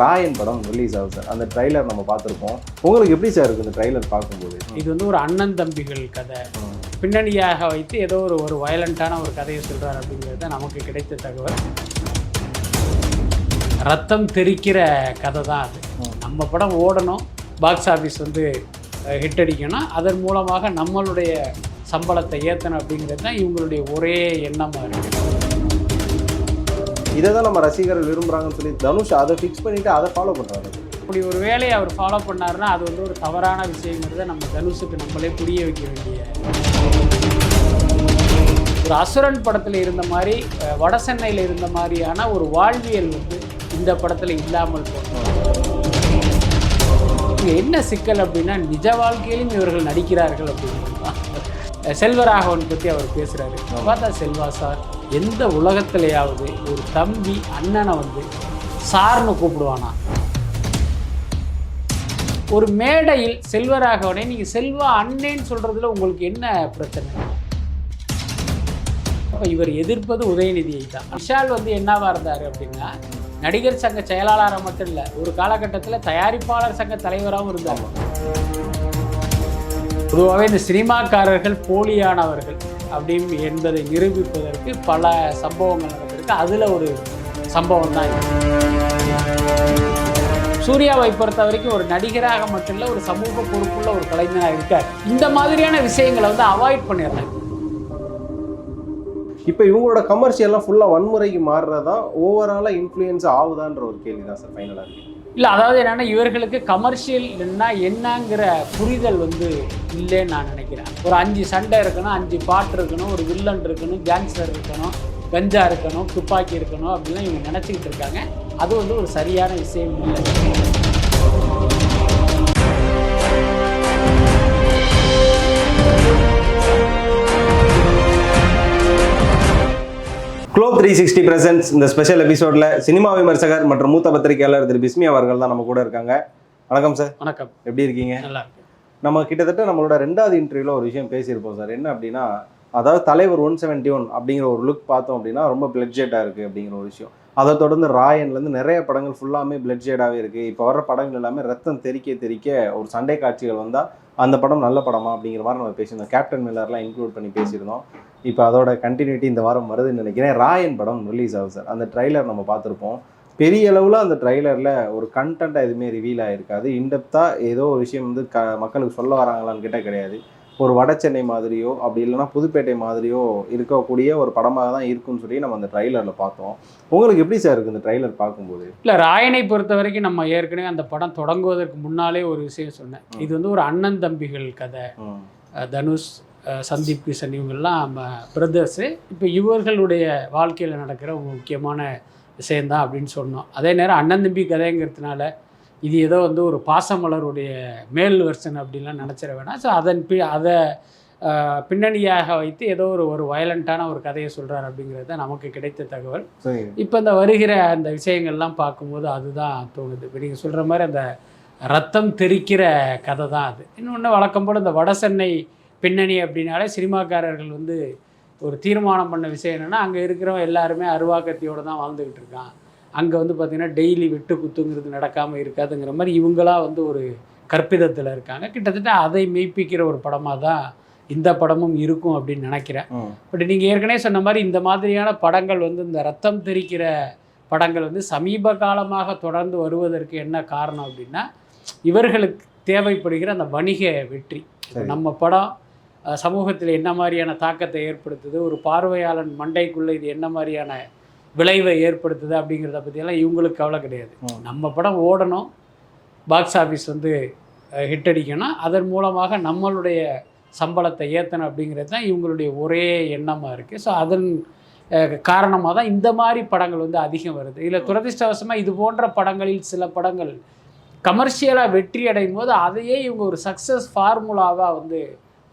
ராயன் படம் ரிலீஸ் ஆகுது சார் அந்த ட்ரைலர் நம்ம பார்த்துருப்போம் உங்களுக்கு எப்படி சார் இருக்கு இந்த ட்ரைலர் பார்க்கும்போது? இது வந்து ஒரு அண்ணன் தம்பிகள் கதை. பின்னணியாக வைத்து ஏதோ ஒரு ஒரு வயலண்ட்டான ஒரு கதையை சொல்கிறார் அப்படிங்கிறது தான் நமக்கு கிடைத்த தகவல். ரத்தம் தெறிக்கிற கதை தான் அது. நம்ம படம் ஓடணும். பாக்ஸ் ஆஃபீஸ் வந்து ஹிட் அடிக்கணும் அதன் மூலமாக நம்மளுடைய சம்பளத்தை ஏற்றணும் அப்படிங்கிறது தான் இவங்களுடைய ஒரே எண்ணமாக இருக்குது இதை தான் நம்ம ரசிகர்கள் விரும்புறாங்கன்னு சொல்லி தனுஷ் அதை ஃபிக்ஸ் பண்ணிட்டு அதை ஃபாலோ பண்றாரு. அப்படி ஒரு வேலையை அவர் ஃபாலோ பண்ணாருன்னா அது வந்து ஒரு தவறான விஷயங்கிறத நம்ம தனுஷுக்கு நம்மளே புரிய வைக்க வேண்டிய ஒரு அசுரன் படத்தில் இருந்த மாதிரி வட சென்னையில் இருந்த மாதிரியான ஒரு வாழ்வியல் வந்து இந்த படத்தில் இல்லாமல் போனோம் என்ன சிக்கல் அப்படின்னா நிஜ வாழ்க்கையிலும் இவர்கள் நடிக்கிறார்கள் அப்படிங்கிறது தான் செல்வராகவன் பற்றி அவர் பேசுகிறாரு பார்த்தா செல்வா சார்? எந்த உலகத்திலேயாவது ஒரு தம்பி அண்ணனை வந்து சார்னு கூப்பிடுவானா? ஒரு மேடையில் செல்வராகவனே நீங்கள் செல்வா அண்ணேன்னு சொல்கிறதுல உங்களுக்கு என்ன பிரச்சனை? அப்போ இவர் எதிர்ப்பது உதயநிதியை தான் விஷால் வந்து என்னவா இருந்தார் அப்படின்னா நடிகர் சங்க செயலாளராக மட்டும் இல்லை ஒரு காலகட்டத்தில் தயாரிப்பாளர் சங்க தலைவராகவும் இருந்தார். பொதுவாகவே இந்த சினிமாக்காரர்கள் போலியானவர்கள் அப்படின்னு என்பதை நிரூபிப்பதற்கு பல சம்பவங்கள் நடந்திருக்கு. அதில் ஒரு சம்பவம் தான் சூர்யாவை பொறுத்த வரைக்கும் ஒரு நடிகராக மட்டும் இல்லை ஒரு சமூக பொறுப்புள்ள ஒரு கலைஞராக இருக்கார். இந்த மாதிரியான விஷயங்களை வந்து அவாய்ட் பண்ணிடுறாங்க இப்போ இவங்களோட கமர்ஷியல்லாம் ஃபுல்லாக வன்முறைக்கு மாறுறதா ஓவராலாக இன்ஃப்ளூயன்ஸ் ஆகுதான்ற ஒரு கேள்வி தான் சார் ஃபைனலாக இருக்குது இல்லை அதாவது என்னென்னா இவர்களுக்கு கமர்ஷியல்னா என்னங்கிற புரிதல் வந்து இல்லைன்னு நான் நினைக்கிறேன். ஒரு அஞ்சு சண்டை இருக்கணும் அஞ்சு பாட்டு இருக்கணும் ஒரு வில்லன் இருக்கணும் கேங்ஸ்டர் இருக்கணும் கஞ்சா இருக்கணும் துப்பாக்கி இருக்கணும் அப்படிலாம் இவங்க நினச்சிக்கிட்டு இருக்காங்க. அது வந்து ஒரு சரியான விஷயம் இல்லை. குளோப் த்ரீ சிக்ஸ்டி பிரசன்ஸ் இந்த ஸ்பெஷல் எபிசோடில் சினிமா விமர்சகர் மற்றும் மூத்த பத்திரிகையாளர் திரு பிஸ்மி அவர்கள் தான் நம்ம கூட இருக்காங்க. வணக்கம் சார் வணக்கம். எப்படி இருக்கீங்க? நல்லா நம்ம கிட்டத்தட்ட நம்மளோட ரெண்டாவது இன்டர்வியூல ஒரு விஷயம் பேசியிருப்போம் சார் என்ன அப்படின்னா அதாவது தலைவர் ஒன் செவன்டி ஒன் அப்படிங்கிற ஒரு லுக் பார்த்தோம் அப்படின்னா ரொம்ப பிளட்ஜெட்டாக இருக்குது அப்படிங்கிற ஒரு விஷயம். அதை தொடர்ந்து ராயன்லேருந்து நிறைய படங்கள் ஃபுல்லாமே பிளட்ஜெட்டாகவே இருக்குது இப்போ வர படங்கள் எல்லாமே ரத்தம் தெறிக்க தெறிக்க ஒரு சண்டை காட்சிகள் வந்தால் அந்த படம் நல்ல படமா அப்படிங்கிற மாதிரி நம்ம பேசியிருந்தோம். கேப்டன் மில்லர்லாம் இன்க்ளூட் பண்ணி பேசியிருந்தோம். இப்போ அதோட கண்டினியூட்டி இந்த வாரம் வருதுன்னு நினைக்கிறேன். ராயன் படம் ரிலீஸ் ஆகும் சார். அந்த ட்ரைலர் நம்ம பார்த்துருப்போம். பெரிய அளவில் அந்த ட்ரைலரில் ஒரு கண்டென்ட்டாக எதுவுமே ரிவீல் ஆகிருக்காது இன்டெப்த்தாக ஏதோ ஒரு விஷயம் வந்து க மக்களுக்கு சொல்ல வராங்களான்னு கேட்டால் கிடையாது. ஒரு வட சென்னை மாதிரியோ அப்படி இல்லைன்னா புதுப்பேட்டை மாதிரியோ இருக்கக்கூடிய ஒரு படமாக தான் இருக்கும்னு சொல்லி நம்ம அந்த ட்ரைலரில் பார்த்தோம். உங்களுக்கு எப்படி சார் இருக்குது இந்த ட்ரைலர் பார்க்கும்போது? இல்லை ராயனை பொறுத்த வரைக்கும் நம்ம ஏற்கனவே அந்த படம் தொடங்குவதற்கு முன்னாலே ஒரு விஷயம் சொன்னேன். இது வந்து ஒரு அண்ணன் தம்பிகள் கதை. தனுஷ் சந்தீப் கிஷன் இவங்கெல்லாம் நம்ம பிரதர்ஸு இப்போ இவர்களுடைய வாழ்க்கையில் நடக்கிற ஒரு முக்கியமான விஷயந்தான் அப்படின்னு சொன்னோம். அதே நேரம் அண்ணன் தம்பி கதைங்கிறதுனால இது ஏதோ வந்து ஒரு பாசமலருடைய மேல் வெர்ஷன் அப்படின்லாம் நினச்சிட வேணாம். ஸோ அதன் பி அதை பின்னணியாக வைத்து ஏதோ ஒரு ஒரு வயலண்ட்டான ஒரு கதையை சொல்கிறார் அப்படிங்கிறது தான் நமக்கு கிடைத்த தகவல். இப்போ இந்த வருகிற அந்த விஷயங்கள்லாம் பார்க்கும்போது அதுதான் தோணுது. இப்போ நீங்கள் சொல்கிற மாதிரி அந்த ரத்தம் தெறிக்கிற கதை தான் அது. இன்னொன்று வழக்கம் போல் இந்த வட சென்னை பின்னணி அப்படின்னாலே சினிமாக்காரர்கள் வந்து ஒரு தீர்மானம் பண்ண விஷயம் என்னென்னா அங்கே இருக்கிறவன் எல்லாருமே அருவாக்கத்தியோடு தான் வாழ்ந்துக்கிட்டு இருக்கான். அங்கே வந்து பார்த்திங்கன்னா டெய்லி வெட்டு குத்துங்கிறது நடக்காமல் இருக்காதுங்கிற மாதிரி இவங்களா வந்து ஒரு கற்பிதத்தில் இருக்காங்க. கிட்டத்தட்ட அதை மெய்ப்பிக்கிற ஒரு படமாக தான் இந்த படமும் இருக்கும் அப்படின்னு நினைக்கிறேன். பட் நீங்கள் ஏற்கனவே சொன்ன மாதிரி இந்த மாதிரியான படங்கள் வந்து இந்த ரத்தம் தெரிக்கிற படங்கள் வந்து சமீப காலமாக தொடர்ந்து வருவதற்கு என்ன காரணம் அப்படின்னா இவர்களுக்கு தேவைப்படுகிற அந்த வணிக வெற்றி. நம்ம படம் சமூகத்தில் என்ன மாதிரியான தாக்கத்தை ஏற்படுத்துது ஒரு பார்வையாளன் மண்டைக்குள்ளே இது என்ன மாதிரியான விளைவை ஏற்படுத்துது அப்படிங்கிறத பற்றியெல்லாம் இவங்களுக்கு கவலை கிடையாது. நம்ம படம் ஓடணும். பாக்ஸ் ஆஃபீஸ் வந்து ஹிட் அடிக்கணும். அதன் மூலமாக நம்மளுடைய சம்பளத்தை ஏற்றணும் அப்படிங்கிறது தான் இவங்களுடைய ஒரே எண்ணமாக இருக்குது ஸோ அதன் காரணமாக தான் இந்த மாதிரி படங்கள் வந்து அதிகம் வருது. இதில் துரதிர்ஷ்டவசமாக இது போன்ற படங்களில் சில படங்கள் கமர்ஷியலாக வெற்றி அடையும் போது அதையே இவங்க ஒரு சக்ஸஸ் ஃபார்முலாவாக வந்து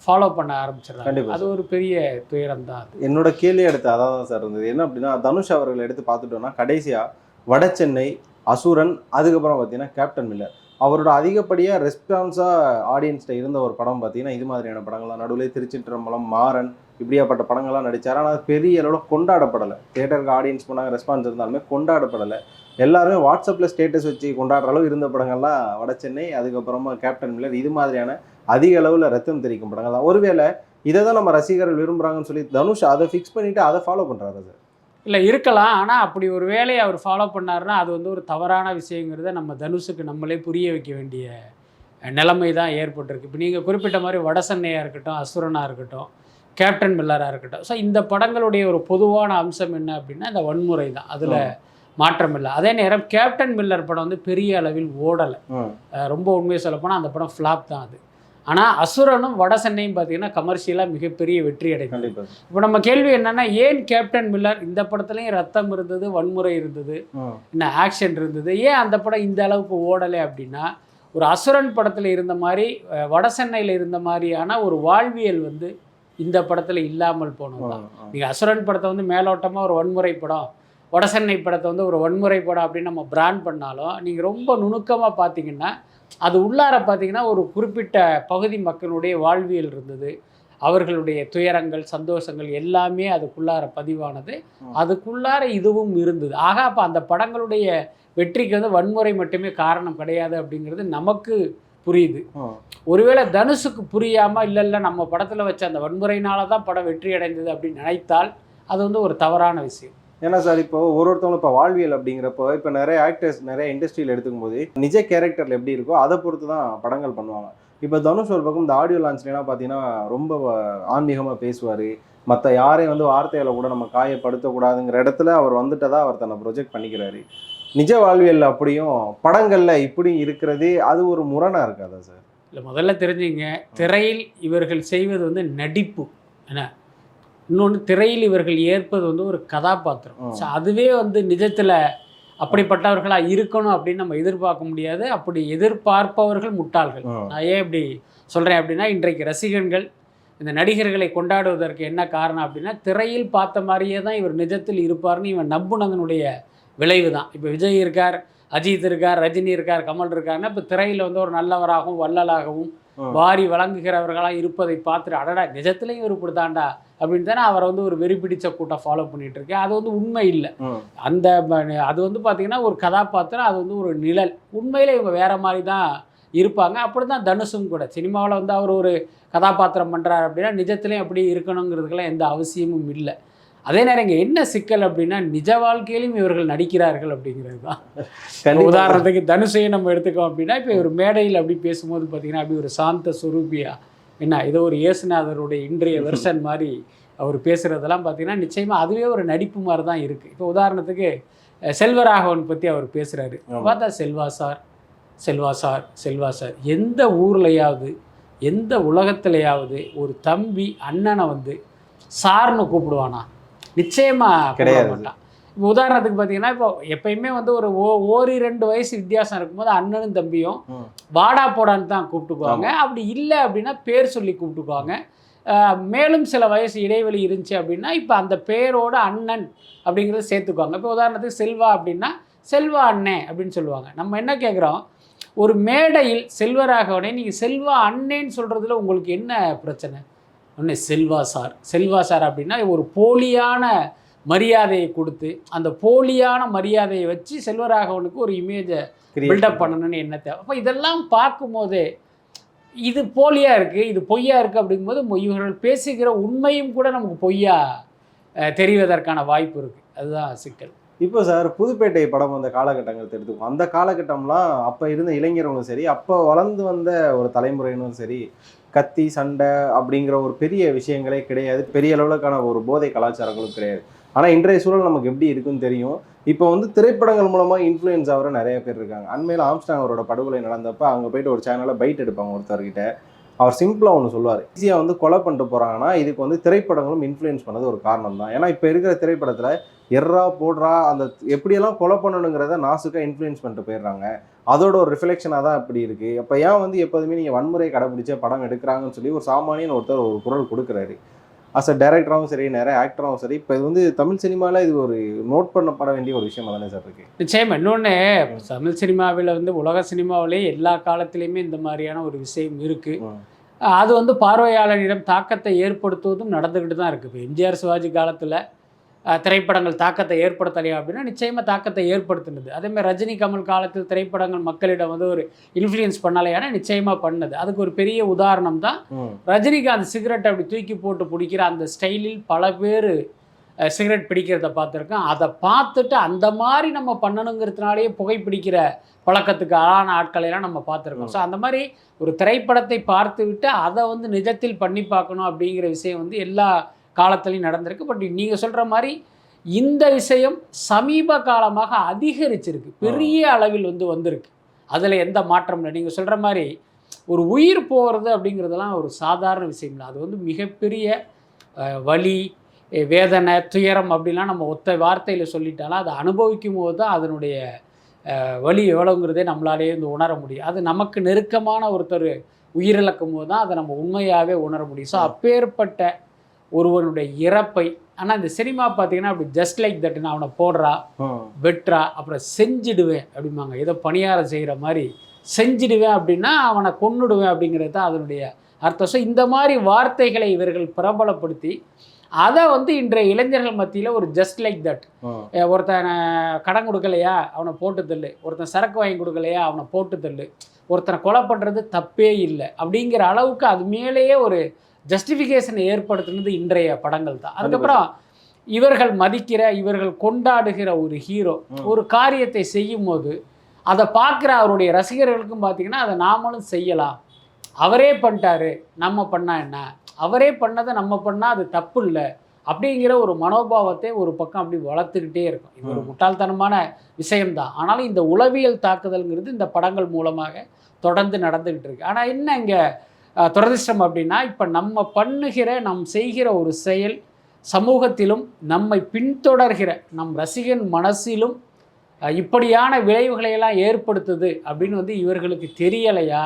ஃபாலோ பண்ண ஆரம்பிச்சிடுறாங்க. அது ஒரு பெரிய துயரம் தான் என்னோட கேள்வி எடுத்து அதான் தான் சார் இருந்தது. என்ன அப்படின்னா தனுஷ் அவர்கள் எடுத்து பார்த்துட்டோம்னா கடைசியாக வட சென்னை அசுரன் அதுக்கப்புறம் பார்த்தீங்கன்னா கேப்டன் மில்லர். அவரோட அதிகப்படியாக ரெஸ்பான்ஸாக ஆடியன்ஸ்கிட்ட இருந்த ஒரு படம் பார்த்தீங்கன்னா இது மாதிரியான படங்கள் தான் நடுவில் திருச்சிற்றம்பலம் மாறன் இப்படியாப்பட்ட படங்கள்லாம் நடிச்சார். ஆனால் அது பெரிய அளவில் கொண்டாடப்படலை. தேட்டருக்கு ஆடியன்ஸ் போனாங்க ரெஸ்பான்ஸ் இருந்தாலுமே கொண்டாடப்படலை. எல்லாருமே வாட்ஸ்அப்பில் ஸ்டேட்டஸ் வச்சு கொண்டாடுற அளவு இருந்த படங்கள்லாம் வட சென்னை அதுக்கப்புறமா கேப்டன் மில்லர் இது மாதிரியான அதிக அளவில் ரத்தம் தெரிக்கும் படங்கள் தான். ஒருவேளை இதை தான் நம்ம ரசிகர்கள் விரும்புகிறாங்கன்னு சொல்லி தனுஷ் அதை ஃபிக்ஸ் பண்ணிட்டு அதை ஃபாலோ பண்ணுறாரு சார்? இல்லை இருக்கலாம். ஆனால் அப்படி ஒரு வேலையை அவர் ஃபாலோ பண்ணாருன்னா அது வந்து ஒரு தவறான விஷயங்கிறத நம்ம தனுஷுக்கு நம்மளே புரிய வைக்க வேண்டிய நிலைமை தான் ஏற்பட்டிருக்கு. இப்போ நீங்கள் குறிப்பிட்ட மாதிரி வடசென்னையாக இருக்கட்டும் அசுரனாக இருக்கட்டும் கேப்டன் மில்லராக இருக்கட்டும். ஸோ இந்த படங்களுடைய ஒரு பொதுவான அம்சம் என்ன அப்படின்னா இந்த வன்முறை தான். அதில் மாற்றம் இல்லை. அதே நேரம் கேப்டன் மில்லர் படம் வந்து பெரிய அளவில் ஓடலை. ரொம்ப உண்மையை சொல்லப்போனால் அந்த படம் ஃப்ளாப் தான் அது. ஆனால் அசுரனும் வடசென்னையும் பார்த்தீங்கன்னா கமர்ஷியலாக மிகப்பெரிய வெற்றி அடைந்தது இப்போ நம்ம கேள்வி என்னன்னா ஏன் கேப்டன் மில்லர் இந்த படத்துலையும் ரத்தம் இருந்தது வன்முறை இருந்தது என்ன ஆக்ஷன் இருந்தது? ஏன் அந்த படம் இந்த அளவுக்கு ஓடலை அப்படின்னா ஒரு அசுரன் படத்தில் இருந்த மாதிரி அஹ், வடசென்னையில் இருந்த மாதிரியான ஒரு வாழ்வியல் வந்து இந்த படத்தில் இல்லாமல் போனது தான். ம், ம். நீங்கள் அசுரன் படத்தை வந்து மேலோட்டமாக ஒரு வன்முறை படம் வடசென்னை படத்தை வந்து ஒரு வன்முறை படம் அப்படின்னு நம்ம பிராண்ட் பண்ணாலும் நீங்கள் ரொம்ப நுணுக்கமாக பார்த்தீங்கன்னா அது உள்ளார பார்த்தீங்கன்னா ஒரு குறிப்பிட்ட பகுதி மக்களுடைய வாழ்வியல் இருந்தது. அவர்களுடைய துயரங்கள் சந்தோஷங்கள் எல்லாமே அதுக்குள்ளார பதிவானது. அதுக்குள்ளார இதுவும் இருந்தது. ஆக அப்போ அந்த படங்களுடைய வெற்றிக்கு வந்து வன்முறை மட்டுமே காரணம் கிடையாது அப்படிங்கிறது நமக்கு புரியுது. ஒருவேளை தனுஷுக்கு புரியாமல் இல்லை இல்லை நம்ம படத்தில் வச்ச அந்த வன்முறையினால தான் படம் வெற்றி அடைந்தது அப்படின்னு நினைத்தால் அது வந்து ஒரு தவறான விஷயம். ஏன்னா சார் இப்போ ஒரு ஒருத்தவங்களும் இப்போ வாழ்வியல் அப்படிங்கிறப்போ இப்போ நிறைய ஆக்டர்ஸ் நிறைய இண்டஸ்ட்ரியில் எடுத்துக்கும் போது நிஜ கேரக்டரில் எப்படி இருக்கோ அதை பொறுத்து தான் படங்கள் பண்ணுவாங்க. இப்போ தனுஷ் ஒரு பக்கம் இந்த ஆடியோ லான்ச்லாம் பார்த்தீங்கன்னா ரொம்ப ஆன்மீகமாக பேசுவார். மற்ற யாரையும் வந்து வார்த்தையில் கூட நம்ம காயப்படுத்தக்கூடாதுங்கிற இடத்துல அவர் வந்துட்டதா அவர் தன்னை ப்ரொஜெக்ட் பண்ணிக்கிறாரு. நிஜ வாழ்வியல் அப்படியும் படங்களில் இப்படியும் இருக்கிறது அது ஒரு முரணாக இருக்காதா சார்? இல்லை முதல்ல தெரிஞ்சுங்க. திரையில் இவர்கள் செய்வது வந்து நடிப்பு. என்ன? இன்னொன்று திரையில் இவர்கள் ஏற்பது வந்து ஒரு கதாபாத்திரம். ஸோ அதுவே வந்து நிஜத்தில் அப்படிப்பட்டவர்களாக இருக்கணும் அப்படின்னு நம்ம எதிர்பார்க்க முடியாது அப்படி எதிர்பார்ப்பவர்கள் முட்டாள்கள். நான் ஏன் இப்படி சொல்கிறேன் அப்படின்னா இன்றைக்கு ரசிகர்கள் இந்த நடிகர்களை கொண்டாடுவதற்கு என்ன காரணம் அப்படின்னா திரையில் பார்த்த மாதிரியே தான் இவர் நிஜத்தில் இருப்பார்னு இவன் நம்புனதனுடைய விளைவு தான் இப்போ விஜய் இருக்கார் அஜித் இருக்கார் ரஜினி இருக்கார் கமல் இருக்காருன்னா இப்போ திரையில் வந்து ஒரு நல்லவராகவும் வள்ளலாகவும். வாரி வழங்குகிறவர்களாக இருப்பதை பார்த்துட்டு அடடா நிஜத்துலையும் இவர் இப்படிதான்டா அப்படின்னு தானே அவரை வந்து ஒரு வெறி பிடிச்ச கூட்டம் ஃபாலோ பண்ணிட்டு இருக்கு அது வந்து உண்மை இல்லை. அந்த அது வந்து பார்த்தீங்கன்னா ஒரு கதாபாத்திரம் அது வந்து ஒரு நிழல். உண்மையில இவங்க வேற மாதிரி தான் இருப்பாங்க. அப்படி தான் தனுஷும் கூட. சினிமாவில் வந்து அவர் ஒரு கதாபாத்திரம் பண்ணுறாரு அப்படின்னா நிஜத்துலேயும் அப்படி இருக்கணுங்கிறதுக்கெல்லாம் எந்த அவசியமும் இல்லை. அதே நேரம் இங்கே என்ன சிக்கல் அப்படின்னா நிஜ வாழ்க்கையிலும் இவர்கள் நடிக்கிறார்கள் அப்படிங்கிறது தான். உதாரணத்துக்கு தனுஷையை நம்ம எடுத்துக்கோம் அப்படின்னா இப்போ ஒரு மேடையில் அப்படி பேசும்போது பார்த்தீங்கன்னா அப்படி ஒரு சாந்த சுரூபியா என்ன ஏதோ ஒரு இயேசுநாதருடைய இன்றைய வெர்ஷன் மாதிரி அவர் பேசுகிறதெல்லாம் பார்த்தீங்கன்னா நிச்சயமாக அதுவே ஒரு நடிப்பு மாதிரி தான் இருக்குது இப்போ உதாரணத்துக்கு செல்வராகவன் பற்றி அவர் பேசுகிறாரு. பார்த்தா Selva sir Selva sir Selva sir எந்த ஊர்லையாவது எந்த உலகத்துலையாவது ஒரு தம்பி அண்ணனை வந்து சார்னு கூப்பிடுவானா நிச்சயமாக கூப்பிட கிடையாது. மாட்டான். இப்போ உதாரணத்துக்கு பார்த்தீங்கன்னா இப்போ எப்பயுமே வந்து ஒரு ஓ ஓரி ரெண்டு வயசு வித்தியாசம் இருக்கும்போது அண்ணனும் தம்பியும். வாடா போடான்னு தான் கூப்பிட்டுக்குவாங்க. அப்படி இல்லை அப்படின்னா பேர் சொல்லி கூப்பிட்டுக்குவாங்க. மேலும் சில வயசு இடைவெளி இருந்துச்சு அப்படின்னா இப்போ அந்த பேரோட அண்ணன் அப்படிங்கிறத சேர்த்துக்குவாங்க. இப்போ உதாரணத்துக்கு செல்வா அப்படின்னா செல்வா அண்ணே அப்படின்னு சொல்லுவாங்க. நம்ம என்ன கேட்குறோம் ஒரு மேடையில் செல்வராகவனே நீங்கள் செல்வா அண்ணேன்னு சொல்கிறதுல உங்களுக்கு என்ன பிரச்சனை? ஒன்று செல்வா சார். செல்வா சார் அப்படின்னா ஒரு போலியான மரியாதையை கொடுத்து அந்த போலியான மரியாதையை வச்சு செல்வராகவனுக்கு ஒரு இமேஜை பில்டப் பண்ணணும்னு என்ன தேவை? அப்போ இதெல்லாம் பார்க்கும்போதே இது போலியா இருக்குது இது பொய்யா இருக்குது அப்படிங்கும்போது இவர்கள் பேசுகிற உண்மையும் கூட நமக்கு பொய்யா தெரிவதற்கான வாய்ப்பு இருக்குது அதுதான் சிக்கல். இப்போ சார் புதுப்பேட்டை படம் வந்த காலகட்டங்கள் எடுத்துக்கும் அந்த காலகட்டம்லாம் அப்போ இருந்த இளைஞர்களும் சரி அப்போ வளர்ந்து வந்த ஒரு தலைமுறையினரும் சரி கத்தி சண்டை அப்படிங்கிற ஒரு பெரிய விஷயங்களே கிடையாது. பெரிய அளவுலக்கான ஒரு போதை கலாச்சாரங்களும் கிடையாது. ஆனால் இன்றைய சூழல் நமக்கு எப்படி இருக்குன்னு தெரியும். இப்போ வந்து திரைப்படங்கள் மூலமாக இன்ஃப்ளூயன்ஸ் ஆகிற நிறைய பேர் இருக்காங்க. அண்மையில் ஆம்ஸ்டாங் அவரோட படுகொலை நடந்தப்ப அவங்க போயிட்டு ஒரு சேனலில் பைட் எடுப்பாங்க ஒருத்தர்கிட்ட. அவர் சிம்பிளாக ஒன்று சொல்லுவார். ஈஸியாக வந்து கொலை பண்ணிட்டு போகிறாங்கன்னா இதுக்கு வந்து திரைப்படங்களும் இன்ஃப்ளூயன்ஸ் பண்ணது ஒரு காரணம் தான் ஏன்னா இப்போ இருக்கிற திரைப்படத்தில் எர்ரா போடுறா அந்த எப்படியெல்லாம் கொலை பண்ணணுங்கிறத நாசுக்காக இன்ஃப்ளூயன்ஸ் பண்ணிட்டு போயிடுறாங்க. அதோட ஒரு ரிஃப்ளெக்ஷனாக தான் இப்படி இருக்குது அப்போ ஏன் வந்து எப்போதுமே நீங்கள் வன்முறை கடைபிடிச்ச படம் எடுக்கிறாங்கன்னு சொல்லி ஒரு சாமானியன் ஒருத்தர் ஒரு குரல் கொடுக்குறாரு. அஸ் அ டைரக்டராகவும் சரி நிறைய ஆக்டராகவும் சரி இப்போ இது வந்து தமிழ் சினிமாவில் இது ஒரு நோட் பண்ணப்பட வேண்டிய ஒரு விஷயமா தானே சார் இருக்குது நிச்சயமா. இன்னொன்று தமிழ் சினிமாவில் வந்து உலக சினிமாவிலே எல்லா காலத்துலேயுமே இந்த மாதிரியான ஒரு விஷயம் இருக்குது அது வந்து பார்வையாளரிடம் தாக்கத்தை ஏற்படுத்துவதும் நடந்துக்கிட்டு தான் இருக்குது இப்போ எம்ஜிஆர் சிவாஜி காலத்தில் திரைப்படங்கள் தாக்கத்தை ஏற்படுத்தலையா அப்படின்னா நிச்சயமாக தாக்கத்தை ஏற்படுத்தினது. அதேமாதிரி ரஜினி கமல் காலத்தில் திரைப்படங்கள் மக்களிடம் வந்து ஒரு இன்ஃப்ளூயன்ஸ் பண்ணலையானா நிச்சயமாக பண்ணது. அதுக்கு ஒரு பெரிய உதாரணம் தான். ரஜினிகாந்த் சிகரெட் அப்படி தூக்கி போட்டு பிடிக்கிற அந்த ஸ்டைலில் பல பேர் சிகரெட் பிடிக்கிறத பார்த்துருக்கோம் அதை பார்த்துட்டு அந்த மாதிரி நம்ம பண்ணணுங்கிறதுனாலேயே புகைப்பிடிக்கிற பழக்கத்துக்கு ஆளான ஆட்களை எல்லாம் நம்ம பார்த்துருக்கோம். ஸோ அந்த மாதிரி ஒரு திரைப்படத்தை பார்த்து விட்டு அதை வந்து நிஜத்தில் பண்ணி பார்க்கணும் அப்படிங்கிற விஷயம் வந்து எல்லா காலத்துலையும் நடந்திருக்கு. பட் நீங்கள் சொல்கிற மாதிரி இந்த விஷயம் சமீப காலமாக அதிகரிச்சிருக்கு. பெரிய அளவில் வந்து வந்திருக்கு. அதில் எந்த மாற்றம் இல்லை. நீங்கள் சொல்கிற மாதிரி ஒரு உயிர் போகிறது அப்படிங்கிறதெல்லாம் ஒரு சாதாரண விஷயம் இல்லை. அது வந்து மிகப்பெரிய வலி வேதனை துயரம் அப்படிலாம் நம்ம ஒத்த வார்த்தையில் சொல்லிட்டாலும் அதை அனுபவிக்கும் போது தான் அதனுடைய வலி எவ்வளோங்கிறதே நம்மளாலேயே வந்து உணர முடியும். அது நமக்கு நெருக்கமான ஒருத்தர் உயிரிழக்கும் போது தான் அதை நம்ம உண்மையாகவே உணர முடியும். ஸோ அப்பேற்பட்ட ஒருவனுடைய இறப்பை ஆனால் இந்த சினிமா பார்த்தீங்கன்னா அப்படி ஜஸ்ட் லைக் தட் நான் அவனை போடுறா. வெட்டுறா அப்புறம் செஞ்சிடுவேன் அப்படிம்பாங்க. ஏதோ பணியாரம் செய்கிற மாதிரி செஞ்சிடுவேன் அப்படின்னா அவனை கொன்னுடுவேன் அப்படிங்கிறது தான் அதனுடைய அர்த்தம். ஸோ இந்த மாதிரி வார்த்தைகளை இவர்கள் பிரபலப்படுத்தி அதை வந்து இன்றைய இளைஞர்கள் மத்தியில் ஒரு ஜஸ்ட் லைக் தட். ஒருத்தன் கடன் கொடுக்கலையா அவனை போட்டு தள்ளு. ஒருத்தன் சரக்கு வாங்கி கொடுக்கலையா அவனை போட்டு தள்ளு. ஒருத்தனை கொலை பண்ணுறது தப்பே இல்லை அப்படிங்கிற அளவுக்கு அது மேலேயே ஒரு ஜஸ்டிஃபிகேஷனை ஏற்படுத்தினது இன்றைய படங்கள் தான். அதுக்கப்புறம் இவர்கள் மதிக்கிற இவர்கள் கொண்டாடுகிற ஒரு ஹீரோ. ஒரு காரியத்தை செய்யும் போது அதை பார்க்குற அவருடைய ரசிகர்களுக்கும் பார்த்தீங்கன்னா அதை நாமளும் செய்யலாம். அவரே பண்ணிட்டாரு நம்ம பண்ணா என்ன? அவரே பண்ணதை நம்ம பண்ணால் அது தப்பு இல்லை. அப்படிங்கிற ஒரு மனோபாவத்தை ஒரு பக்கம் அப்படி வளர்த்துக்கிட்டே இருக்கும். இது ஒரு. முட்டாள்தனமான விஷயம்தான் ஆனாலும் இந்த உளவியல் தாக்குதல்ங்கிறது இந்த படங்கள் மூலமாக தொடர்ந்து நடந்துக்கிட்டு இருக்கு. ஆனால் என்ன இங்கே துரதிர்ஷ்டம் அப்படின்னா இப்போ நம்ம பண்ணுகிற நம் செய்கிற ஒரு செயல் சமூகத்திலும் நம்மை பின்தொடர்கிற நம் ரசிகன் மனசிலும் இப்படியான விளைவுகளை எல்லாம் ஏற்படுத்துது அப்படின்னு வந்து இவர்களுக்கு தெரியலையா?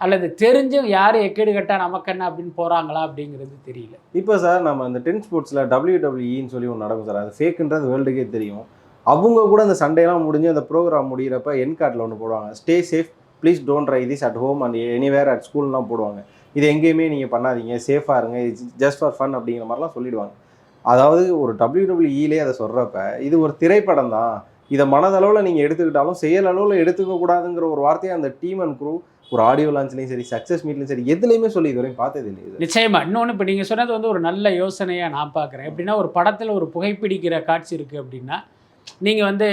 அல்லது தெரிஞ்சும் யார் எக்கேடு கட்டா நமக்கு என்ன அப்படின்னு போகிறாங்களா அப்படிங்கிறது தெரியல. இப்போ சார் நம்ம அந்த டென் ஸ்போர்ட்ஸில் டபிள்யூடபிள்யூஇன்னு சொல்லி ஒன்று நடக்கும் சார் அது ஃபேக்குன்றது வேர்ல்டுக்கே தெரியும். அவங்க கூட அந்த சண்டையெல்லாம் முடிஞ்சு அந்த ப்ரோக்ராம் முடிகிறப்ப என் கார்டில் ஒன்று போடுவாங்க. Stay safe please don't try this at home and anywhere at ஸ்கூல்லாம் போடுவாங்க. இது எங்கேயுமே நீங்கள் பண்ணாதீங்க. சேஃபாக இருங்க. இட்ஸ் ஜஸ்ட் ஃபார் ஃபன் அப்படிங்கிற மாதிரிலாம் சொல்லிடுவாங்க. அதாவது ஒரு டபிள்யூடபிள்யூஇலே அதை சொல்கிறப்ப இது ஒரு திரைப்படம் தான். இதை மனதளவில் நீங்கள் எடுத்துக்கிட்டாலும் செயலளவில் அளவில் ஒரு வார்த்தையை அந்த டீம் அண்ட் குரூ ஒரு ஆடியோ லான்ச்லையும் சரி சக்ஸஸ் மீட்லையும் சரி எதுலையுமே சொல்லி இதுவரையும் பார்த்தது இல்லை இது. நிச்சயமா. இன்னொன்று இப்போ நீங்கள் சொன்னது வந்து ஒரு நல்ல யோசனையாக நான் பார்க்குறேன். எப்படின்னா ஒரு படத்தில் ஒரு புகைப்பிடிக்கிற காட்சி இருக்குது அப்படின்னா நீங்கள் வந்து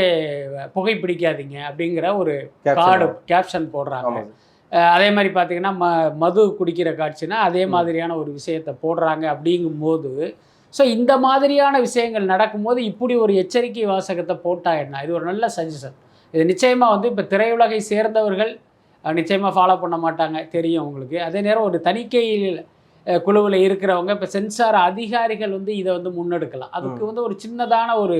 புகைப்பிடிக்காதீங்க அப்படிங்கிற ஒரு கார்டு. கேப்ஷன் போடுறாங்க. அதே மாதிரி பார்த்தீங்கன்னா ம மது குடிக்கிற காட்சினா அதே மாதிரியான ஒரு விஷயத்தை போடுறாங்க அப்படிங்கும்போது ஸோ இந்த மாதிரியான விஷயங்கள் நடக்கும்போது இப்படி ஒரு எச்சரிக்கை வாசகத்தை போட்டா என்ன? இது ஒரு நல்ல சஜஷன் இது நிச்சயமாக வந்து இப்போ திரையுலகை சேர்ந்தவர்கள் நிச்சயமாக ஃபாலோ பண்ண மாட்டாங்க தெரியும் உங்களுக்கு. அதே நேரம் ஒரு தணிக்கையில் குழுவில் இருக்கிறவங்க இப்போ சென்சார் அதிகாரிகள் வந்து இதை வந்து முன்னெடுக்கலாம். அதுக்கு வந்து ஒரு சின்னதான ஒரு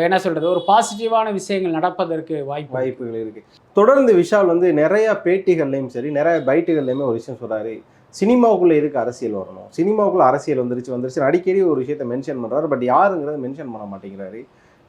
என்ன சொல்கிறது ஒரு பாசிட்டிவான விஷயங்கள் நடப்பதற்கு வாய்ப்பு வாய்ப்புகள் இருக்கு. தொடர்ந்து விஷால் வந்து நிறைய பேட்டிகள்லையும் சரி நிறைய பைட்டுகள்லையுமே ஒரு விஷயம் சொல்றாரு. சினிமாவுக்குள்ள எதுக்கு அரசியல் வரணும்? சினிமாவுக்குள்ள அரசியல் வந்துருச்சு வந்துருச்சு. அடிக்கடி ஒரு விஷயத்தை மென்ஷன் பண்றாரு பட் யாருங்கிறத மென்ஷன் பண்ண மாட்டேங்கிறாரு.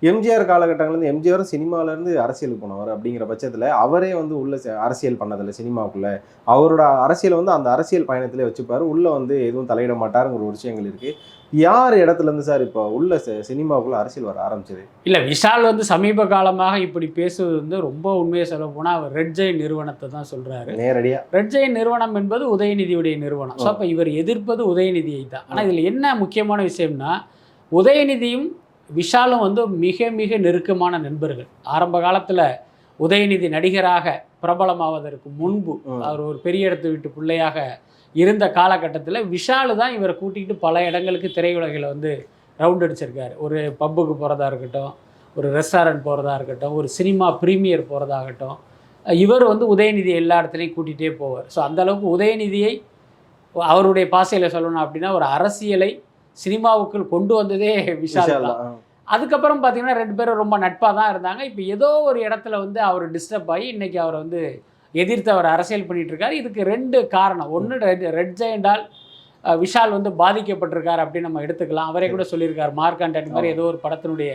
எம்ஜிஆர் காலகட்டங்கள்லேருந்து எம்ஜிஆரும் சினிமாவிலேருந்து அரசியலுக்கு போனவர் அப்படிங்கிற பட்சத்தில் அவரே வந்து உள்ள அரசியல் பண்ணதில்லை சினிமாவுக்குள்ளே. அவரோட அரசியல் வந்து அந்த அரசியல் பயணத்திலே வச்சுப்பாரு. உள்ளே வந்து எதுவும் தலையிட மாட்டாருங்கிற ஒரு விஷயங்கள் இருக்குது யார் இடத்துல இருந்து சார் இப்போ உள்ள சினிமாவுக்குள்ள அரசியல் வர ஆரம்பிச்சது? இல்லை விஷால் வந்து சமீப காலமாக இப்படி பேசுவது வந்து ரொம்ப உண்மையை சொல்ல போனால் அவர் ரெட் ஜெயின் நிறுவனத்தை தான் சொல்கிறாரு நேரடியா. ரெட் ஜெயின் நிறுவனம் என்பது உதயநிதியுடைய நிறுவனம். ஸோ அப்போ இவர் எதிர்ப்பது உதயநிதியை தான். ஆனால் இதில் என்ன முக்கியமான விஷயம்னா உதயநிதியும் விஷாலும் வந்து மிக மிக நெருக்கமான நண்பர்கள். ஆரம்ப காலத்தில் உதயநிதி நடிகராக பிரபலமாவதற்கு முன்பு. அவர் ஒரு பெரிய இடத்து வீட்டு பிள்ளையாக இருந்த காலகட்டத்தில் விஷாலு தான் இவரை கூட்டிகிட்டு பல இடங்களுக்கு திரையுலகில் வந்து ரவுண்ட் அடிச்சிருக்காரு. ஒரு பப்புக்கு போகிறதா இருக்கட்டும் ஒரு ரெஸ்டாரண்ட் போகிறதா இருக்கட்டும் ஒரு சினிமா ப்ரீமியர் போகிறதாகட்டும் இவர் வந்து உதயநிதி எல்லா இடத்துலையும் கூட்டிகிட்டே போவார். ஸோ அந்த அளவுக்கு உதயநிதியை அவருடைய பாசையில் சொல்லணும் அப்படின்னா ஒரு அரசியலை சினிமாவுக்குள் கொண்டு வந்ததே விஷால் தான். அதுக்கப்புறம் பார்த்தீங்கன்னா ரெண்டு பேரும் ரொம்ப நட்பாக தான் இருந்தாங்க. இப்போ ஏதோ ஒரு இடத்துல வந்து அவர் டிஸ்டர்ப் ஆகி இன்னைக்கு அவர் வந்து எதிர்த்து அவர் அரசியல் பண்ணிட்டு இருக்காரு இதுக்கு ரெண்டு காரணம். ஒன்று ரெட் ரெட் ஜெயண்டால் விஷால் வந்து பாதிக்கப்பட்டிருக்கார் அப்படின்னு நம்ம எடுத்துக்கலாம். அவரே கூட சொல்லியிருக்கார். மார்க் ஆண்டனி மாதிரி ஏதோ ஒரு படத்தினுடைய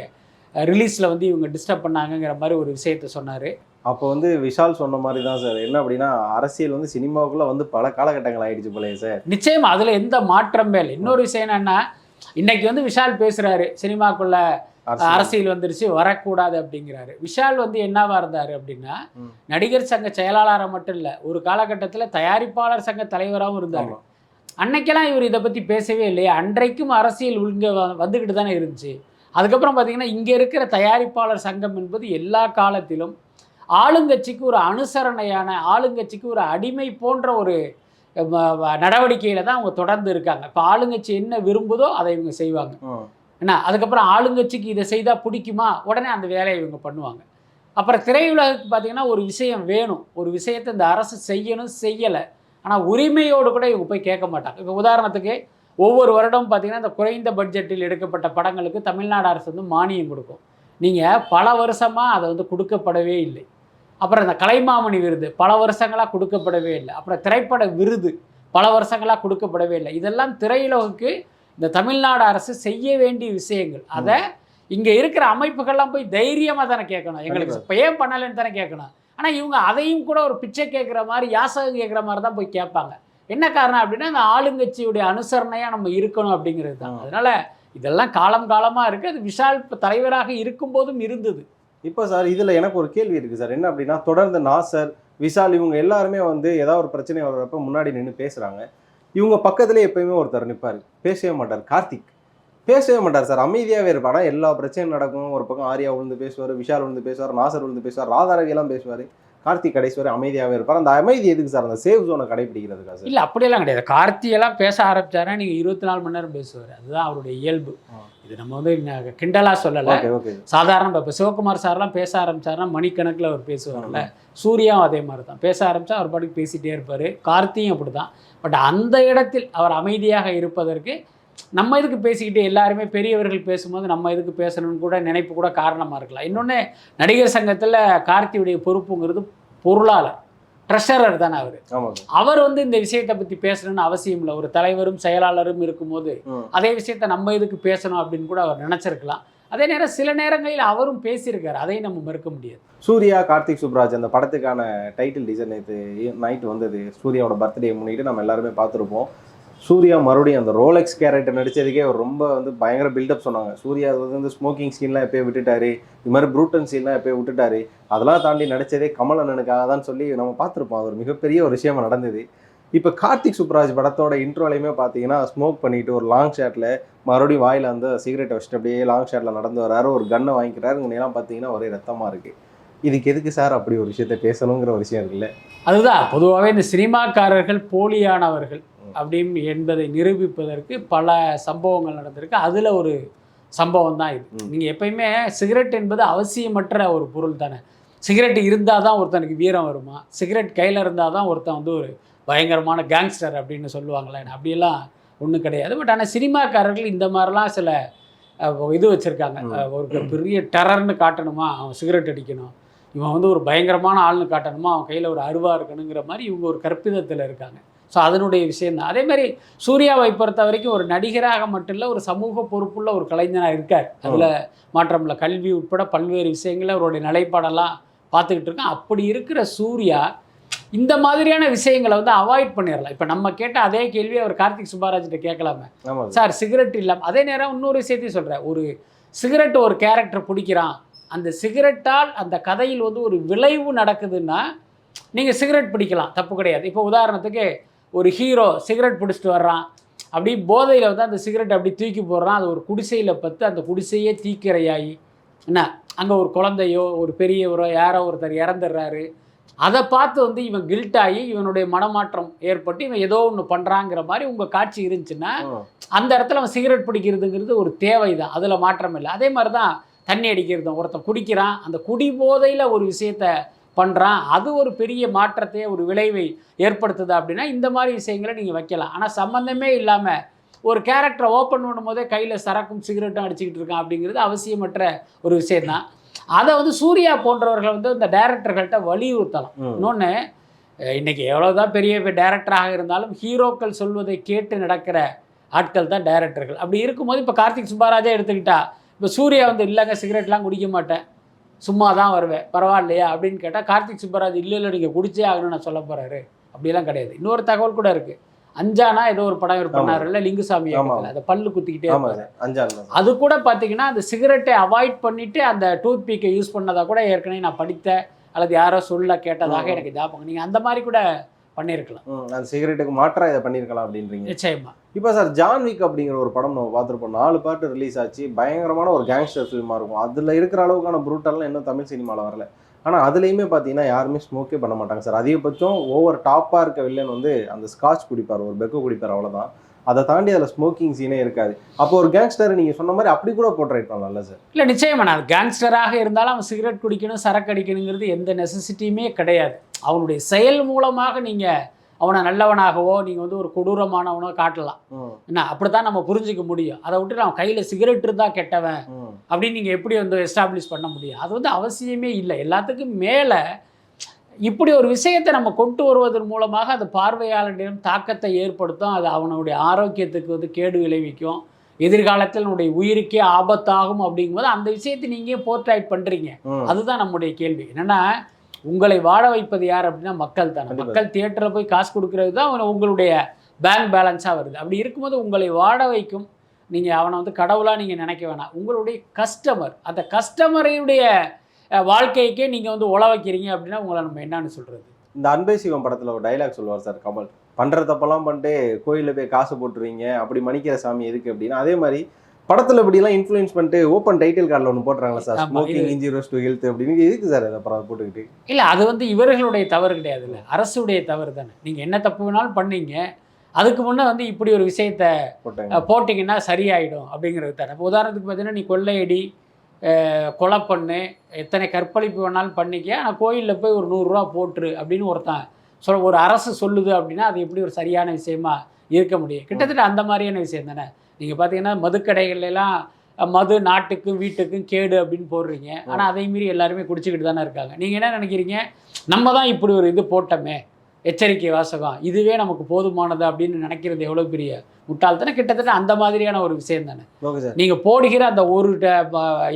ரிலீஸில் வந்து இவங்க டிஸ்டர்ப் பண்ணாங்கங்கிற மாதிரி ஒரு விஷயத்த சொன்னார். அப்போ வந்து விஷால் சொன்ன மாதிரி தான் சார். என்ன அப்படின்னா அரசியல் வந்து சினிமாவுக்குள்ள வந்து பல காலகட்டங்கள் ஆயிடுச்சு போலயே சார். நிச்சயமா. அதில் எந்த மாற்றமே இல்லை இன்னொரு விஷயம் என்னன்னா இன்னைக்கு வந்து விஷால் பேசுறாரு. சினிமாக்குள்ள அரசியல். வந்துருச்சு வரக்கூடாது அப்படிங்கிறாரு விஷால் வந்து என்னவா இருந்தாரு அப்படின்னா. நடிகர் சங்க செயலாளராக மட்டும் இல்லை ஒரு காலகட்டத்தில் தயாரிப்பாளர் சங்க தலைவராகவும் இருந்தார். அன்னைக்கெல்லாம் இவர் இதை பற்றி பேசவே இல்லையே அன்றைக்கும் அரசியல் இங்கே வந்துக்கிட்டு தானே இருந்துச்சு அதுக்கப்புறம் பார்த்தீங்கன்னா இங்கே இருக்கிற தயாரிப்பாளர் சங்கம் என்பது எல்லா காலத்திலும் ஆளுங்கட்சிக்கு ஒரு அனுசரணையான ஆளுங்கட்சிக்கு ஒரு அடிமை போன்ற ஒரு நடவடிக்கையில் தான் அவங்க தொடர்ந்து இருக்காங்க இப்போ ஆளுங்கட்சி என்ன விரும்புதோ அதை இவங்க செய்வாங்க. என்ன அதுக்கப்புறம் ஆளுங்கட்சிக்கு இதை செய்தால் பிடிக்குமா? உடனே அந்த வேலையை இவங்க பண்ணுவாங்க. அப்புறம் திரையுலகுக்கு பார்த்தீங்கன்னா ஒரு விஷயம் வேணும். ஒரு விஷயத்தை இந்த அரசு செய்யணும் செய்யலை. ஆனால் உரிமையோடு கூட இவங்க போய் கேட்க மாட்டாங்க. இப்போ உதாரணத்துக்கு ஒவ்வொரு வருடமும் பார்த்தீங்கன்னா இந்த குறைந்த பட்ஜெட்டில் எடுக்கப்பட்ட படங்களுக்கு தமிழ்நாடு அரசு வந்து மானியம் கொடுக்கும். நீங்கள் பல வருஷமாக அதை வந்து கொடுக்கப்படவே இல்லை. அப்புறம் இந்த கலைமாமணி விருது பல வருஷங்களாக கொடுக்கப்படவே இல்லை. அப்புறம் திரைப்பட விருது பல வருஷங்களாக கொடுக்கப்படவே இல்லை. இதெல்லாம் திரையுலகுக்கு இந்த தமிழ்நாடு அரசு செய்ய வேண்டிய விஷயங்கள். அதை இங்கே இருக்கிற அமைப்புகள்லாம் போய் தைரியமாக தானே கேட்கணும். எங்களுக்கு இப்போ ஏன் பண்ணலைன்னு தானே கேட்கணும். ஆனால் இவங்க அதையும் கூட ஒரு பிச்சை கேட்குற மாதிரி யாசகம் கேட்குற மாதிரி தான் போய் கேட்பாங்க. என்ன காரணம் அப்படின்னா இந்த ஆளுங்கட்சியுடைய அனுசரணையாக நம்ம இருக்கணும் அப்படிங்கிறது தான். அதனால இதெல்லாம் காலம் காலமாக இருக்குது அது விஷால் இப்போ தலைவராக இருக்கும்போதும் இருந்தது. இப்போ சார் இதுல எனக்கு ஒரு கேள்வி இருக்கு சார். என்ன அப்படின்னா தொடர்ந்து நாசர் விஷால் இவங்க எல்லாருமே வந்து ஏதாவது ஒரு பிரச்சனை வர்றப்ப முன்னாடி நின்று பேசுறாங்க. இவங்க பக்கத்துலேயே எப்பயுமே ஒருத்தர் நிற்பார் பேசவே மாட்டார். கார்த்திக். பேசவே மாட்டார் சார். அமைதியாகவே இருப்பார். ஆனா எல்லா பிரச்சனையும் நடக்கும். ஒரு பக்கம் ஆர்யா விழுந்து பேசுவார் விஷால் விழுந்து பேசுவார் நாசர் விழுந்து பேசுவார் ராதாரவி எல்லாம் பேசுவார். கார்த்திக் கடைசி வரை அமைதியாகவே இருப்பார். அந்த அமைதி எதுக்கு சார்? அந்த சேவ் ஜோனை கடைபிடிக்கிறதுக்கா சார்? இல்லை அப்படியெல்லாம் கிடையாது. கார்த்தியெல்லாம் பேச ஆரம்பிச்சாருன்னா நீங்கள் இருபத்தி நாலு மணி நேரம் பேசுவார். அதுதான் அவருடைய இயல்பு. இது நம்ம வந்து ந- கிண்டலா சொல்லலை. சாதாரண இப்போ சிவகுமார் சார்லாம் பேச ஆரம்பிச்சாருன்னா மணிக்கணக்கில் அவர் பேசுவார்ல சூர்யாவும் அதே மாதிரி தான் பேச ஆரம்பித்தா அவர் பாட்டுக்கு பேசிகிட்டே இருப்பார். கார்த்தியும் அப்படி தான் பட் அந்த இடத்தில் அவர் அமைதியாக இருப்பதற்கு நம்ம இதுக்கு பேசிக்கிட்டு எல்லாருமே பெரியவர்கள் பேசும்போது நம்ம இதுக்கு பேசணும்னு கூட நினைப்பு கூட காரணமாக இருக்கலாம். இன்னொன்று நடிகர் சங்கத்தில் கார்த்தியுடைய பொறுப்புங்கிறது பொருளாளர் ட்ரெஷரர் தானே அவர். அவர் வந்து இந்த விஷயத்தை பற்றி பேசணும்னு அவசியம் இல்லை. ஒரு தலைவரும் செயலாளரும் இருக்கும்போது. அதே விஷயத்தை நம்ம இதுக்கு பேசணும் அப்படின்னு கூட அவர் நினச்சிருக்கலாம். அதே நேரம் சில நேரங்களில் அவரும் பேசியிருக்காரு. அதையும் நம்ம மறுக்க முடியாது. சூர்யா கார்த்திக் சுப்ராஜ் அந்த படத்துக்கான டைட்டில் டிசைன் நேற்று நைட் வந்தது. சூர்யாவோட பர்த்டே முன்னிட்டு நம்ம எல்லாருமே பார்த்துருப்போம். சூர்யா மறுபடியும் அந்த ரோலெக்ஸ் கேரக்டர் நடிச்சதுக்கே அவர் ரொம்ப வந்து பயங்கர பில்டப் சொன்னாங்க. சூர்யா வந்து ஸ்மோக்கிங் சீன்லாம் எப்போயே விட்டுட்டாரு. இது மாதிரி ப்ரூட்டன் சீன்லாம் எப்போயே விட்டுட்டாரு. அதெல்லாம் தாண்டி நடிச்சதே கமல் அண்ணனுக்காக தான் சொல்லி நம்ம பார்த்துருப்போம். அது ஒரு மிகப்பெரிய ஒரு விஷயமா நடந்தது. இப்போ கார்த்திக் சுப்ராஜ் படத்தோட இன்ட்ரோலையுமே பார்த்தீங்கன்னா ஸ்மோக் பண்ணிட்டு ஒரு லாங் ஷாட்டில் மறுபடியும் வாயில் அந்த சிகரெட்டை வச்சுட்டு அப்படியே லாங் ஷாட்டில் நடந்து வராரு. ஒரு கன்னை வாங்கிக்கிறாரு. இங்கெல்லாம் பார்த்தீங்கன்னா ஒரே ரத்தமாக இருக்குது இதுக்கு எதுக்கு சார் அப்படி ஒரு விஷயத்த பேசணுங்கிற ஒரு விஷயம் இருக்குல்ல? அதுதான். பொதுவாகவே இந்த சினிமாக்காரர்கள் போலியானவர்கள் அப்படின்னு என்பதை நிரூபிப்பதற்கு பல சம்பவங்கள் நடந்திருக்கு. அதில் ஒரு சம்பவம் தான் இது. நீங்கள் எப்பயுமே சிகரெட் என்பது அவசியமற்ற ஒரு பொருள் தானே. சிகரெட் இருந்தால் தான் ஒருத்தனுக்கு வீரம் வருமா? சிகரெட் கையில் இருந்தால் தான் ஒருத்தன் வந்து ஒரு பயங்கரமான கேங்ஸ்டர் அப்படின்னு சொல்லுவாங்களே. அப்படியெல்லாம் ஒன்றும் கிடையாது. பட் ஆனால் சினிமாக்காரர்கள் இந்த மாதிரிலாம் சில இது வச்சுருக்காங்க. ஒரு பெரிய டெரர்னு காட்டணுமா? அவன் சிகரெட் அடிக்கணும். இவன் வந்து ஒரு பயங்கரமான ஆள்னு காட்டணுமா? அவன் கையில் ஒரு அருவா இருக்கணுங்கிற மாதிரி இவங்க ஒரு கற்பிதத்தில் இருக்காங்க. ஸோ அதனுடைய விஷயம்தான் அதே மாதிரி சூர்யாவை பொறுத்த வரைக்கும் ஒரு நடிகராக மட்டும் இல்லை ஒரு சமூக பொறுப்புள்ள ஒரு கலைஞனாக இருக்கார். அதில் மாற்றம் இல்லை. கல்வி உட்பட பல்வேறு விஷயங்களை அவருடைய நிலைப்பாடெல்லாம் பார்த்துக்கிட்டு இருக்கோம். அப்படி இருக்கிற சூர்யா இந்த மாதிரியான விஷயங்களை வந்து அவாய்ட் பண்ணிடலாம். இப்போ நம்ம கேட்ட அதே கேள்வி அவர் கார்த்திக் சுப்பாராஜ்கிட்ட கேட்கலாமே. சார் சிகரெட் இல்லாமல் அதே நேரம் இன்னொரு விஷயத்தையும் சொல்கிறேன் ஒரு சிகரெட் ஒரு கேரக்டர் பிடிக்கிறான். அந்த சிகரெட்டால் அந்த கதையில் வந்து ஒரு விளைவு நடக்குதுன்னா நீங்கள் சிகரெட் பிடிக்கலாம். தப்பு கிடையாது. இப்போ உதாரணத்துக்கு ஒரு ஹீரோ சிகரெட் பிடிச்சிட்டு வர்றான். அப்படி போதையில் வந்து அந்த சிகரெட் அப்படி தூக்கி போடுறான். அது ஒரு குடிசையில் பத்து அந்த குடிசையே தீக்கிரையாகி என்ன? அங்கே ஒரு குழந்தையோ ஒரு பெரியவரோ யாரோ ஒருத்தர் இறந்துடுறாரு. அதை பார்த்து வந்து இவன் கில்ட் ஆகி இவனுடைய மனமாற்றம் ஏற்பட்டு இவன் ஏதோ ஒன்று பண்ணுறாங்கிற மாதிரி உங்கள் காட்சி இருந்துச்சுன்னா அந்த இடத்துல அவன் சிகரெட் பிடிக்கிறதுங்கிறது ஒரு தேவை தான் அதில் மாற்றம் இல்லை அதே மாதிரி தான் தண்ணி அடிக்கிறதும். ஒருத்தன் குடிக்கிறான். அந்த குடி போதையில் ஒரு விஷயத்த பண்ணுறான் அது ஒரு பெரிய மாற்றத்தை ஒரு விளைவை ஏற்படுத்துது அப்படின்னா இந்த மாதிரி விஷயங்களை நீங்கள் வைக்கலாம். ஆனால் சம்மந்தமே இல்லாமல் ஒரு கேரக்டரை ஓப்பன் பண்ணும்போதே கையில் சரக்கும் சிகரெட்டும் அடிச்சுக்கிட்டு இருக்கான் அப்படிங்கிறது அவசியமற்ற ஒரு விஷயம்தான். அதை வந்து சூர்யா போன்றவர்கள் வந்து இந்த டைரக்டர்கள்ட்ட வலியுறுத்தலாம். இன்னொன்று இன்னைக்கு எவ்வளோதான் பெரிய டைரக்டராக இருந்தாலும் ஹீரோக்கள் சொல்வதை கேட்டு நடக்கிற ஆட்கள் தான் டைரக்டர்கள் அப்படி இருக்கும்போது இப்போ கார்த்திக் சுப்பாராஜா எடுத்துக்கிட்டா இப்போ சூர்யா வந்து இல்லைங்க சிகரெட்லாம் குடிக்க மாட்டேன். சும்மா தான் வருவேன். பரவாயில்லையா? அப்படின்னு கேட்டால் கார்த்திக் சுப்பராஜ் இல்லை இல்லை நீங்கள் குடிச்சே ஆகணும்னு நான் சொல்ல போகிறாரு அப்படிலாம் கிடையாது. இன்னொரு தகவல் கூட இருக்குது அஞ்சானா ஏதோ ஒரு படம் இவர் பண்ணாருல்ல லிங்குசாமி அந்த பல்லு குத்திக்கிட்டே இருப்பாரு. அது கூட பார்த்தீங்கன்னா அந்த சிகரெட்டை அவாய்ட் பண்ணிட்டு அந்த டூத் பீக்கை யூஸ் பண்ணதா கூட ஏற்கனவே நான் படித்த அல்லது யாரோ சொல்ல கேட்டதாக. எனக்கு ஞாபகம். நீங்கள் அந்த மாதிரி கூட பண்ணியிருக்கலாம் அந்த சிகரெட்டுக்கு மாற்றா இதை பண்ணியிருக்கலாம் அப்படின்றீங்க. நிச்சயமா. இப்போ சார் ஜான் விக் அப்படிங்கிற ஒரு படம் நம்ம பார்த்துருப்போம். நாலு பாட்டு ரிலீஸ் ஆச்சு. பயங்கரமான ஒரு கேங்ஸ்டர் ஃபில்மாக இருக்கும். அதில் இருக்கிற அளவுக்கான ப்ரூட்டல்லாம் இன்னும் தமிழ் சினிமாவில் வரல. ஆனால் அதுலேயுமே பார்த்தீங்கன்னா யாருமே ஸ்மோக்கே பண்ண மாட்டாங்க சார். அதிகபட்சம் ஓவர் டாப்பாக இருக்க வில்லன் வந்து அந்த ஸ்காட்ச் குடிப்பார். ஒரு பெக்கோ குடிப்பார் அவ்வளோதான் அதை தாண்டி அதில் ஸ்மோக்கிங் சீனே இருக்காது. அப்போ ஒரு கேங்ஸ்டர் நீங்கள் சொன்ன மாதிரி அப்படி கூட போர்ட்ரேட் பண்ணலாம்ல சார் இல்லை நிச்சயமா. நான் கேங்ஸ்டராக இருந்தாலும் அவன் சிகரெட் குடிக்கணும் சரக்கு அடிக்கணுங்கிறது எந்த நெசசிட்டியுமே கிடையாது. அவனுடைய செயல் மூலமாக நீங்கள் அவனை நல்லவனாகவோ நீங்கள் வந்து ஒரு கொடூரமானவனோ காட்டலாம். என்ன? அப்படி தான் நம்ம புரிஞ்சிக்க முடியும். அதை விட்டு அவன் கையில் சிகரெட் இருந்தால் கெட்டவன் அப்படின்னு நீங்கள் எப்படி வந்து எஸ்டாப்ளிஷ் பண்ண முடியும்? அது வந்து அவசியமே இல்லை. எல்லாத்துக்கும் மேலே இப்படி ஒரு விஷயத்தை நம்ம கொண்டு வருவதன் மூலமாக அது பார்வையாளர்களிடம் தாக்கத்தை ஏற்படுத்தும். அது அவனுடைய ஆரோக்கியத்துக்கு வந்து கேடு விளைவிக்கும். எதிர்காலத்தில் நம்முடைய உயிருக்கே ஆபத்தாகும் அப்படிங்கும்போது அந்த விஷயத்தை நீங்கள் போர்ட்ரைட் பண்ணுறீங்க அதுதான் நம்முடைய கேள்வி. என்னன்னா உங்களை வாழ வைப்பது யார் அப்படின்னா மக்கள் தானே. மக்கள் தியேட்டரில் போய் காசு கொடுக்கறது தான் அவன் உங்களுடைய பேங்க் பேலன்ஸாக வருது. அப்படி இருக்கும்போது உங்களை வாழ வைக்கும். நீங்கள் அவனை வந்து கடவுளாக நீங்கள் நினைக்க வேணாம். உங்களுடைய கஸ்டமர் அந்த கஸ்டமரையுடைய வாழ்க்கைக்கே நீங்கள் வந்து உழ வைக்கிறீங்க அப்படின்னா உங்களை நம்ம என்னன்னு சொல்கிறது இந்த அன்பே சிவம் படத்தில் ஒரு டைலாக் சொல்லுவார் சார் கமல். பண்ணுற தப்பெல்லாம் பண்ணிட்டு கோயிலில் போய் காசு போட்டுருவீங்க அப்படி மணிக்கிற சாமி எதுக்கு? அப்படின்னா. அதே மாதிரி படத்தில் இப்படிலாம் இன்ஃப்ளூயன்ஸ் பண்ணிட்டு ஓப்பன் டைட்டில் கார்டில் ஒன்று போட்டுறாங்களா sir? Smoking injurious to health அப்படின்னு. எதுக்கு சார் அதை அப்புறம் போட்டுக்கிட்டு? இல்லை அது வந்து இவர்களுடைய தவறு கிடையாதுல்ல அரசுடைய தவறு தானே. நீங்கள் என்ன தப்பு வேணாலும் பண்ணீங்க அதுக்கு முன்னே வந்து இப்படி ஒரு விஷயத்தை போட்டிங்கன்னா சரியாயிடும் அப்படிங்கிறது தானே. இப்போ உதாரணத்துக்கு பார்த்தீங்கன்னா நீ கொள்ளையடி கொலை பண்ணு. எத்தனை கற்பழிப்பு வேணாலும் பண்ணிக்க. ஆனால் கோயிலில் போய் ஒரு நூறுரூவா போட்டுரு அப்படின்னு ஒருத்தன் சொல் ஒரு அரசு சொல்லுது அப்படின்னா அது எப்படி ஒரு சரியான விஷயமா இருக்க முடியும்? கிட்டத்தட்ட அந்த மாதிரியான விஷயம் தானே? நீங்கள் பார்த்தீங்கன்னா மதுக்கடைகள்ல எல்லாம் அஹ், மது நாட்டுக்கும் வீட்டுக்கும் கேடு அப்படின்னு போடுறீங்க. ஆனால் அதை மீறி எல்லாருமே குடிச்சிக்கிட்டு தானே இருக்காங்க. நீங்கள் என்ன நினைக்கிறீங்க? நம்ம தான் இப்படி ஒரு இது போட்டோமே. எச்சரிக்கை வாசகம் இதுவே நமக்கு போதுமானது அப்படின்னு நினைக்கிறது எவ்வளோ பெரிய முட்டாள்தானே கிட்டத்தட்ட அந்த மாதிரியான ஒரு விஷயம் தானே. நீங்கள் போடுகிற அந்த ஒரு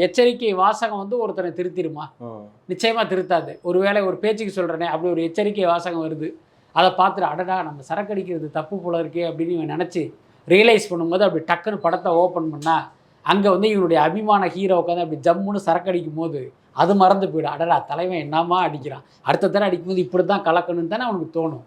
எச்சரிக்கை வாசகம் வந்து ஒருத்தனை திருத்திடுமா ம் நிச்சயமாக திருத்தாது. ஒருவேளை ஒரு பேச்சுக்கு சொல்கிறேனே அப்படி ஒரு எச்சரிக்கை வாசகம் வருது. அதை பார்த்துட்டு அடடா நம்ம சரக்கு அடிக்கிறது தப்பு போல இருக்கே அப்படின்னு இவன் நினச்சி ரியலைஸ் பண்ணும்போது அப்படி டக்குன்னு படத்தை ஓப்பன் பண்ணால் அங்கே வந்து இவனுடைய அபிமான ஹீரோ உட்காந்து அப்படி ஜம்முன்னு சரக்கு அடிக்கும் போது அது மறந்து போயிடும். அடடா தலைவன் என்னமா அடிக்கிறான்? அடுத்த தடவை அடிக்கும்போது இப்படி தான் கலக்கணும்னு தானே அவனுக்கு தோணும்.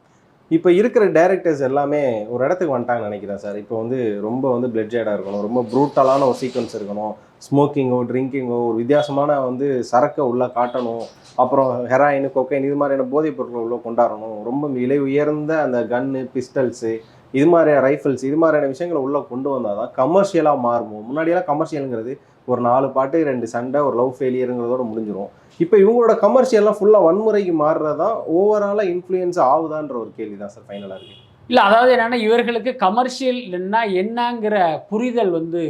இப்போ இருக்கிற டேரக்டர்ஸ் எல்லாமே ஒரு இடத்துக்கு வந்துட்டாங்கன்னு நினைக்கிறேன் சார். இப்போ வந்து ரொம்ப வந்து பிளட் ஜேடாக இருக்கணும் ரொம்ப ப்ரூட்டலான ஒரு சீக்வன்ஸ் இருக்கணும். ஸ்மோக்கிங்கோ ட்ரிங்கிங்கோ ஒரு வித்தியாசமான வந்து சரக்கை உள்ளே காட்டணும். அப்புறம் ஹெராயின் கொக்கைன் இது மாதிரியான போதைப் பொருட்கள் உள்ள கொண்டாடணும். ரொம்ப விலை உயர்ந்த அந்த கன்னு பிஸ்டல்ஸு இது மாதிரியான ரைஃபிள்ஸ் இது மாதிரியான விஷயங்களை உள்ளே கொண்டு வந்தால் தான் கமர்ஷியலாக மாறும்? முன்னாடியெல்லாம் கமர்ஷியலுங்கிறது ஒரு நாலு பாட்டு ரெண்டு சண்டை ஒரு லவ் ஃபெயிலியருங்கிறதோட முடிஞ்சிரும். இப்போ இவங்களோட கமர்ஷியல்லாம் ஃபுல்லாக வன்முறைக்கு மாறுறது ஓவராலாக இன்ஃப்ளூயன்ஸ் ஆகுதான்ற ஒரு கேள்வி தான் சார் ஃபைனலாக இருக்கு. இல்லை அதாவது என்னன்னா இவர்களுக்கு கமர்ஷியல் என்ன என்னங்கிற புரிதல் வந்து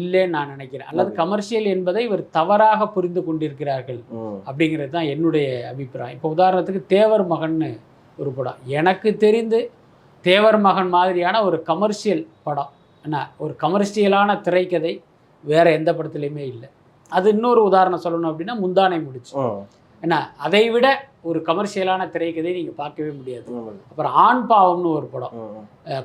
இல்லைன்னு நான் நினைக்கிறேன். அல்லது. கமர்ஷியல் என்பதை இவர் தவறாக புரிந்து கொண்டிருக்கிறார்கள் அப்படிங்கிறது தான் என்னுடைய அபிப்பிராயம். இப்போ உதாரணத்துக்கு தேவர் மகன்னு ஒரு படம். எனக்கு தெரிந்து தேவர் மகன் மாதிரியான ஒரு கமர்ஷியல் படம். என்ன? ஒரு கமர்ஷியலான திரைக்கதை வேற எந்த படத்துலையுமே இல்லை. அது இன்னொரு உதாரணம் சொல்லணும் அப்படின்னா முந்தானை முடிச்சு. என்ன அதை விட ஒரு கமர்ஷியலான திரைக்கதை நீங்கள் பார்க்கவே முடியாது. அப்புறம் ஆண் பாவம்னு ஒரு படம்.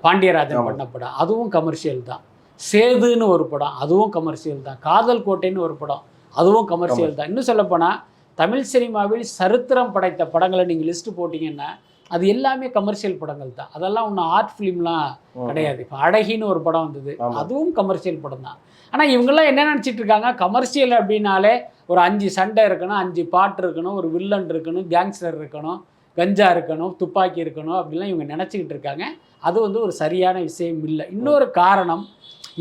பாண்டியராஜன். பண்ண படம். அதுவும் கமர்ஷியல் தான். சேதுன்னு ஒரு படம் அதுவும் கமர்ஷியல் தான். காதல் கோட்டைன்னு ஒரு படம் அதுவும் கமர்ஷியல் தான். இன்னும் சொல்லப்போனால் தமிழ் சினிமாவில் சரித்திரம் படைத்த படங்களை நீங்கள் லிஸ்ட்டு போட்டிங்கன்னா அது எல்லாமே கமர்ஷியல் படங்கள் தான். அதெல்லாம் ஒன்றும் ஆர்ட் ஃபிலிம்லாம். கிடையாது. இப்போ அழகின்னு ஒரு படம் வந்தது. அதுவும் கமர்ஷியல் படம் தான். ஆனால் இவங்கெல்லாம் என்ன நினச்சிட்டு இருக்காங்க? கமர்ஷியல் அப்படின்னாலே ஒரு அஞ்சு சண்டை இருக்கணும் அஞ்சு பாட்டு இருக்கணும் ஒரு வில்லன் இருக்கணும் கேங்ஸ்டர் இருக்கணும் கஞ்சா இருக்கணும் துப்பாக்கி இருக்கணும் அப்படிலாம் இவங்க நினச்சிக்கிட்டு இருக்காங்க. அது வந்து ஒரு சரியான விஷயம் இல்லை. இன்னொரு காரணம்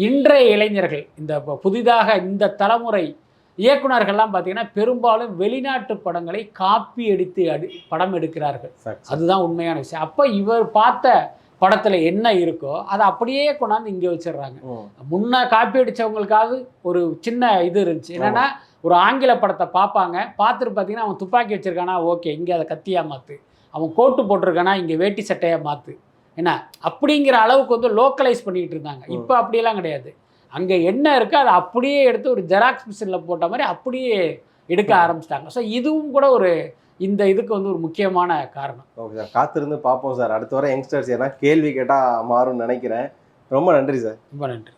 இன்றைய இளைஞர்கள் இந்த புதிதாக இந்த தலைமுறை இயக்குனர்கள்லாம் பார்த்தீங்கன்னா பெரும்பாலும் வெளிநாட்டு படங்களை காப்பி அடித்து அடி படம் எடுக்கிறார்கள். அதுதான் உண்மையான விஷயம். அப்போ இவர் பார்த்த படத்தில் என்ன இருக்கோ அதை அப்படியே கொண்டாந்து இங்கே வச்சிடுறாங்க. முன்ன காப்பி அடித்தவங்களுக்காவது ஒரு சின்ன இது இருந்துச்சு. என்னன்னா ஒரு ஆங்கில படத்தை பார்ப்பாங்க. பார்த்துட்டு பார்த்தீங்கன்னா அவன் துப்பாக்கி வச்சிருக்கானா ஓகே இங்கே அதை கத்தியாக மாற்று அவன் கோட்டு போட்டிருக்கானா இங்கே வேட்டி சட்டையாக மாற்று என்ன? அப்படிங்கிற அளவுக்கு வந்து லோக்கலைஸ் பண்ணிக்கிட்டு இருந்தாங்க. இப்போ அப்படியெல்லாம் கிடையாது. அங்கே என்ன இருக்கோ அதை அப்படியே எடுத்து ஒரு ஜெராக்ஸ் மிஷினில் போட்ட மாதிரி அப்படியே எடுக்க ஆரம்பிச்சிட்டாங்க. ஸோ இதுவும் கூட ஒரு இந்த இதுக்கு வந்து ஒரு முக்கியமான காரணம். Okay sir. காத்திருந்து பார்ப்போம் சார். அடுத்த வர யங்ஸ்டர்ஸ் ஏன்னா கேள்வி கேட்டால் மாறும்னு நினைக்கிறேன். ரொம்ப நன்றி சார். ரொம்ப நன்றி.